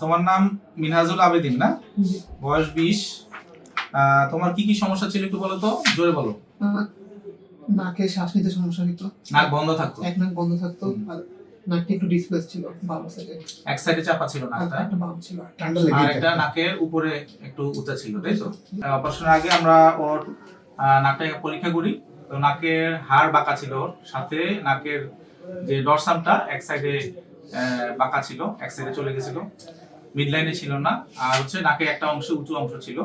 তোমার নাম মিনহাজুল আবেদিন না? বয়স বিশ। তোমার কি কি সমস্যা ছিল একটু বলো তো? জোরে বলো। নাকে শ্বাস নিতে সমস্যা হতো নাক বন্ধ থাকতো। এক নাক বন্ধ থাকতো। হুম। আর নাকটা একটু ডিসপ্লেস ছিল বাম সাইডে এক সাইডে চাপা ছিল নাকটা। একটা বাম ছিল। ঠান্ডা আর একটা নাকের উপরে একটু উঁচা ছিল তাই তো? অপারেশনের আগে আমরা ওর আহ, নাকটা পরীক্ষা করি। তো নাকের হাড় বাঁকা ছিল ওর। সাথে নাকের যে ডরসামটা এক সাইডে বাঁকা ছিল, এক সাইডে চলে গেছিল। মিড লাইনে ছিল না, আর হচ্ছে নাকের একটা অংশ, উঁচু অংশ ছিল।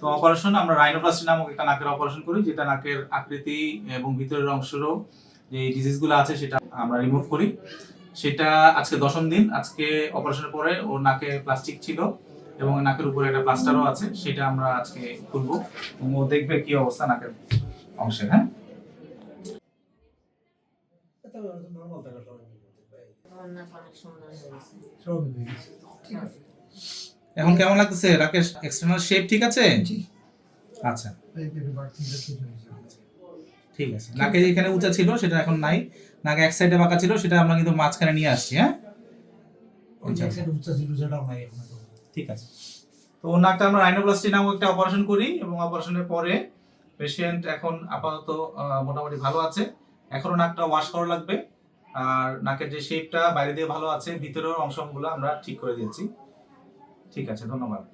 তো অপারেশন আমরা রাইনোপ্লাস্টি নামক একটা নাকের অপারেশন করি, যেটা নাকের আকৃতি এবং ভিতরের অংশেরও যে ডিজিজগুলো আছে সেটা আমরা রিমুভ করি। সেটা আজকে দশম দিন, আজকে অপারেশনের পরে ওর নাকে প্লাস্টিক ছিল এবং নাকের উপরে একটা প্লাস্টারও আছে, সেটা আমরা আজকে খুলবো। এবং ও দেখবে কি অবস্থা নাকের অংশের হ্যাঁ? এখন কেমন লাগতেছে? রাকেশ এক্সটার্নাল শেপ ঠিক আছে? জি। আচ্ছা। ঠিক আছে। নাকে এখানে উঁচা ছিল সেটা এখন নাই। নাকে এক সাইডে বাঁকা ছিল সেটা আমরা কিন্তু মাঝখানে নিয়ে আসছি হ্যাঁ? ঠিক আছে। তো ওর নাকটা আমরা রাইনোপ্লাস্টি নামক একটা অপারেশন করি এবং অপারেশনের পরে পেশেন্ট এখন আপাতত মোটামুটি ভালো আছে। এখনও নাকটা ওয়াশ করা লাগবে। আর নাকের যে শেপটা বাইরে দিয়ে ভালো আছে ভিতরের অংশগুলো আমরা ঠিক করে দিয়েছি। ঠিক আছে, ধন্যবাদ।